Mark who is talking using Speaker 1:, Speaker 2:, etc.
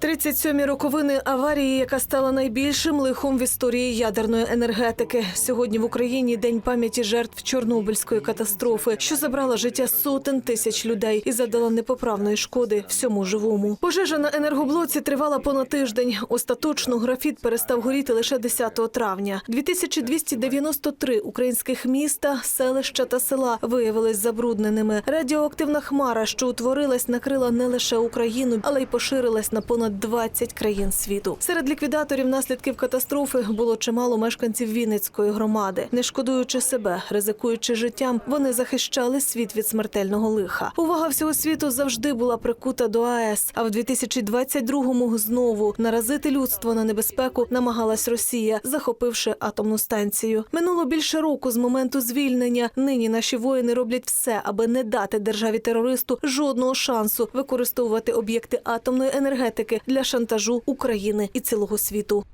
Speaker 1: 37-мі роковини аварії, яка стала найбільшим лихом в історії ядерної енергетики. Сьогодні в Україні день пам'яті жертв Чорнобильської катастрофи, що забрала життя сотень тисяч людей і завдала непоправної шкоди всьому живому. Пожежа на енергоблоці тривала понад тиждень. Остаточно графіт перестав горіти лише 10 травня. 2293 українських міста, селища та села виявились забрудненими. Радіоактивна хмара, що утворилась, накрила не лише Україну, але й поширилась на понад 20 країн світу. Серед ліквідаторів наслідків катастрофи було чимало мешканців Вінницької громади. Не шкодуючи себе, ризикуючи життям, вони захищали світ від смертельного лиха. Увага всього світу завжди була прикута до АЕС. А в 2022-му знову наразити людство на небезпеку намагалась Росія, захопивши атомну станцію. Минуло більше року з моменту звільнення. Нині наші воїни роблять все, аби не дати державі терористу жодного шансу використовувати об'єкти атомної енергетики для шантажу України і цілого світу.